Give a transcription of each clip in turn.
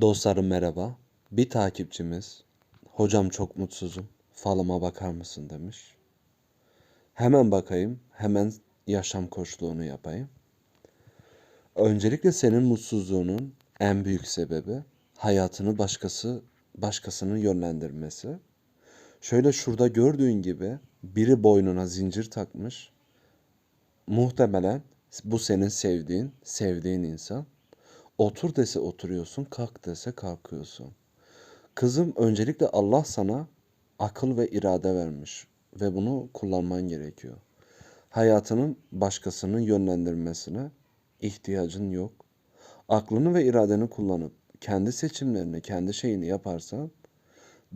Dostlarım merhaba. Bir takipçimiz, hocam çok mutsuzum, falıma bakar mısın demiş. Hemen bakayım, hemen yaşam koçluğunu yapayım. Öncelikle senin mutsuzluğunun en büyük sebebi hayatını başkası başkasının yönlendirmesi. Şöyle şurada gördüğün gibi biri boynuna zincir takmış. Muhtemelen bu senin sevdiğin, sevdiğin insan. Otur dese oturuyorsun, kalk dese kalkıyorsun. Kızım öncelikle Allah sana akıl ve irade vermiş ve bunu kullanman gerekiyor. Hayatının başkasının yönlendirmesine ihtiyacın yok. Aklını ve iradeni kullanıp kendi seçimlerini, kendi şeyini yaparsan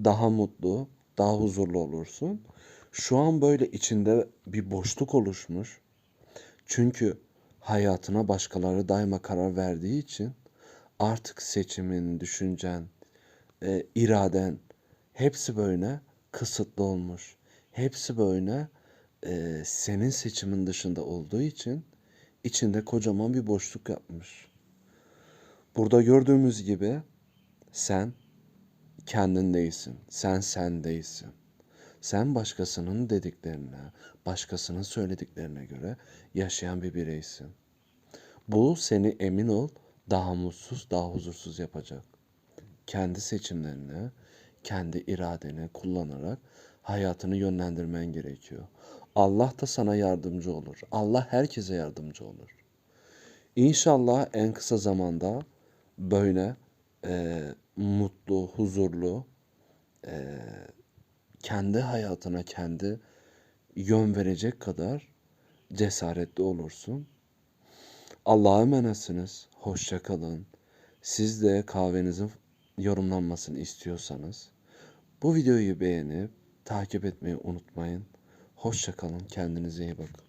daha mutlu, daha huzurlu olursun. Şu an böyle içinde bir boşluk oluşmuş. Çünkü hayatına başkaları daima karar verdiği için artık seçimin, düşüncen, e, iraden hepsi böyle kısıtlı olmuş. Hepsi böyle e, senin seçimin dışında olduğu için içinde kocaman bir boşluk yapmış. Burada gördüğümüz gibi sen kendin değilsin. Sen sen değilsin. Sen başkasının dediklerine, başkasının söylediklerine göre yaşayan bir bireysin. Bu seni emin ol daha mutsuz, daha huzursuz yapacak. Kendi seçimlerini, kendi iradeni kullanarak hayatını yönlendirmen gerekiyor. Allah da sana yardımcı olur. Allah herkese yardımcı olur. İnşallah en kısa zamanda böyle e, mutlu, huzurlu, e, kendi hayatına kendi yön verecek kadar cesaretli olursun. Allah'a emanetsiniz. Hoşça kalın. Siz de kahvenizin yorumlanmasını istiyorsanız bu videoyu beğenip takip etmeyi unutmayın. Hoşça kalın. Kendinize iyi bakın.